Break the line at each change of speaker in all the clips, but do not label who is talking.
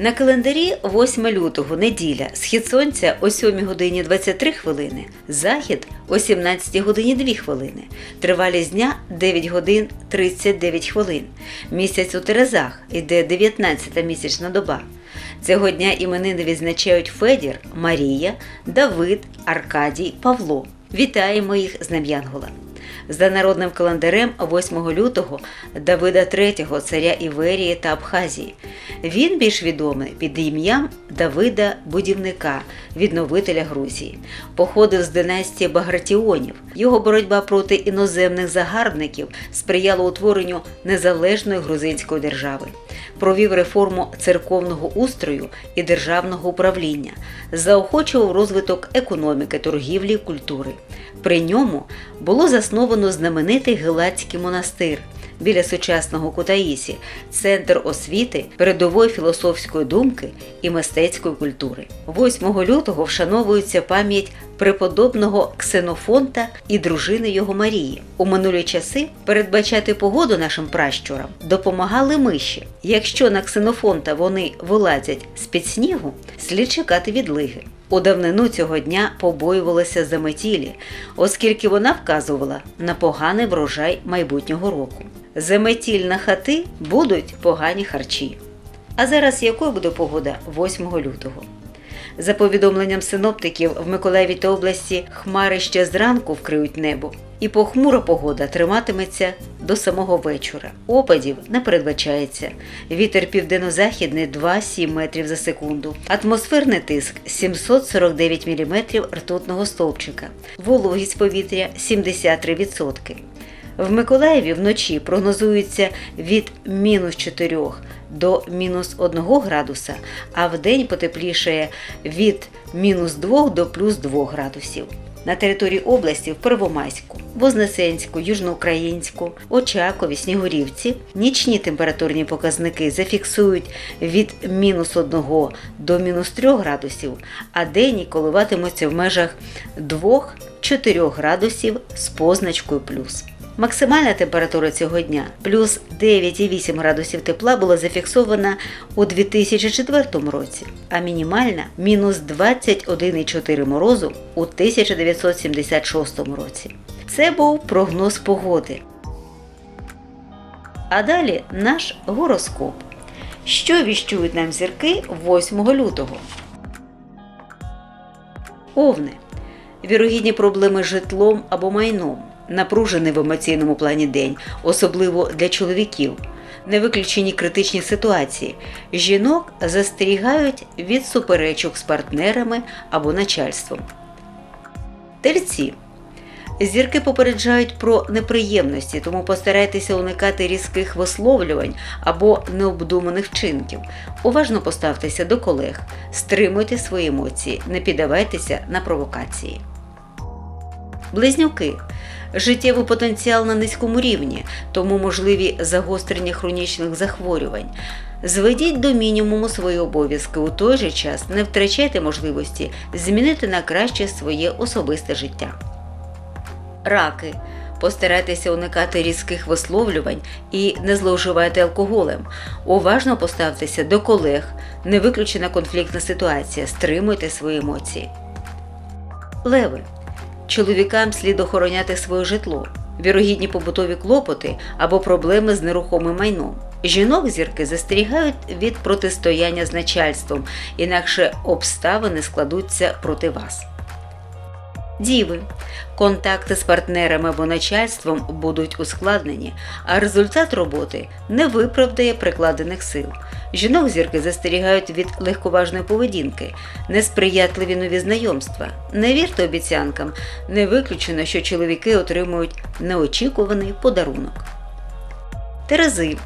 На календарі 8 лютого, неділя, схід сонця о 7 годині 23 хвилини, захід о 17 годині 2 хвилини, тривалість дня 9 годин 39 хвилин. Місяць у Терезах йде 19 місячна доба. Цього дня іменини відзначають Федір, Марія, Давид, Аркадій, Павло. Вітаємо їх з Днем Янгола. За народним календарем 8 лютого Давида III, царя Іверії та Абхазії. Він більш відомий під ім'ям Давида Будівника, відновителя Грузії. Походив з династії Багратіонів. Його боротьба проти іноземних загарбників сприяла утворенню незалежної грузинської держави. Провів реформу церковного устрою і державного управління, заохочував розвиток економіки, торгівлі культури. При ньому було засновано знаменитий Гелатський монастир біля сучасного Кутаїсі, центр освіти, передової філософської думки і мистецької культури. 8 лютого вшановується пам'ять преподобного Ксенофонта і дружини його Марії. У минулі часи передбачати погоду нашим пращурам допомагали миші. Якщо на Ксенофонта вони вилазять з-під снігу, слід чекати відлиги. У давнину цього дня побоювалася заметілі, оскільки вона вказувала на поганий врожай майбутнього року. Заметіль на хати будуть погані харчі. А зараз якою буде погода 8 лютого? За повідомленням синоптиків, в Миколаєві та області хмари ще зранку вкриють небо, і похмура погода триматиметься до самого вечора. Опадів не передбачається. Вітер південно-західний 2-7 метрів за секунду. Атмосферний тиск 749 мм ртутного стовпчика. Вологість повітря 73%. В Миколаєві вночі прогнозується від мінус 4 до мінус 1 градуса, а вдень потеплішає від мінус 2 до плюс 2 градусів. На території області в Первомайську, Вознесенську, Южноукраїнську, Очакові, Снігурівці нічні температурні показники зафіксують від мінус 1 до мінус 3 градусів, а денні коливатимуться в межах 2-4 градусів з позначкою плюс. Максимальна температура цього дня плюс 9,8 градусів тепла була зафіксована у 2004 році, а мінімальна мінус 21,4 морозу у 1976 році. Це був прогноз погоди. А далі наш гороскоп. Що віщують нам зірки 8 лютого? Овни. Вірогідні проблеми з житлом або майном напружений в емоційному плані день, особливо для чоловіків. Не виключені критичні ситуації. Жінок застерігають від суперечок з партнерами або начальством. Тельці. Зірки попереджають про неприємності, тому постарайтеся уникати різких висловлювань або необдуманих вчинків. Уважно поставтеся до колег, стримуйте свої емоції, не піддавайтеся на провокації. Близнюки життєвий потенціал на низькому рівні, тому можливі загострення хронічних захворювань. Зведіть до мінімуму свої обов'язки у той же час не втрачайте можливості змінити на краще своє особисте життя. Раки. Постарайтеся уникати різких висловлювань і не зловживайте алкоголем. Уважно поставтеся до колег, не виключена конфліктна ситуація, стримуйте свої емоції. Леви. Чоловікам слід охороняти своє житло, вірогідні побутові клопоти або проблеми з нерухомим майном. Жінок зірки застерігають від протистояння з начальством, інакше обставини складуться проти вас. Діви. Контакти з партнерами або начальством будуть ускладнені, а результат роботи не виправдає прикладених сил. Жінок зірки застерігають від легковажної поведінки, несприятливі нові знайомства. Не вірте обіцянкам, не виключено, що чоловіки отримують неочікуваний подарунок. Терези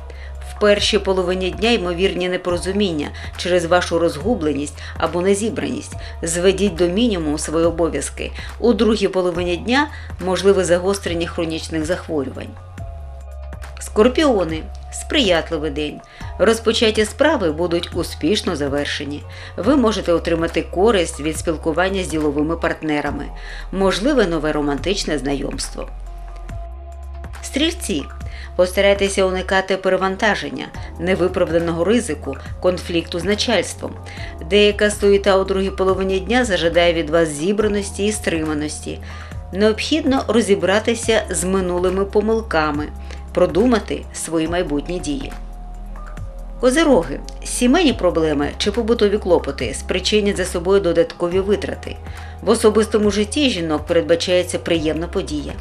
першій половині дня ймовірні непорозуміння через вашу розгубленість або незібраність. Зведіть до мінімуму свої обов'язки. У другій половині дня можливе загострення хронічних захворювань. Скорпіони сприятливий день. Розпочаті справи будуть успішно завершені. Ви можете отримати користь від спілкування з діловими партнерами, можливе нове романтичне знайомство. Стрільці Постарайтеся уникати перевантаження, невиправданого ризику, конфлікту з начальством. Деяка суєта у другій половині дня зажадає від вас зібраності і стриманості. Необхідно розібратися з минулими помилками, продумати свої майбутні дії. Козироги, сімейні проблеми чи побутові клопоти спричинять за собою додаткові витрати. В особистому житті жінок передбачається приємна подія.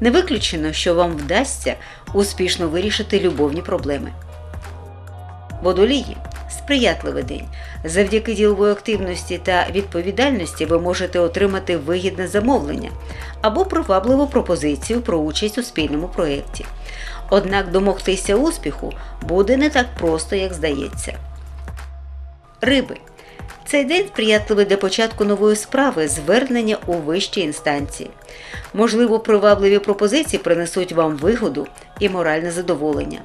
Не виключено, що вам вдасться успішно вирішити любовні проблеми. Водолії сприятливий день. Завдяки ділової активності та відповідальності ви можете отримати вигідне замовлення або привабливу пропозицію про участь у спільному проєкті. Однак домогтися успіху буде не так просто, як здається. Риби. Цей день сприятливий для початку нової справи звернення у вищі інстанції. Можливо, привабливі пропозиції принесуть вам вигоду і моральне задоволення.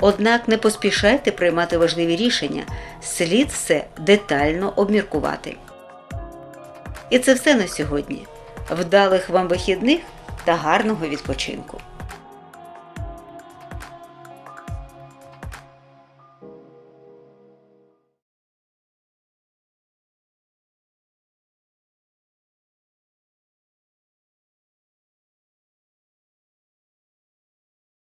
Однак не поспішайте приймати важливі рішення, слід все детально обміркувати. І це все на сьогодні. Вдалих вам вихідних та гарного відпочинку!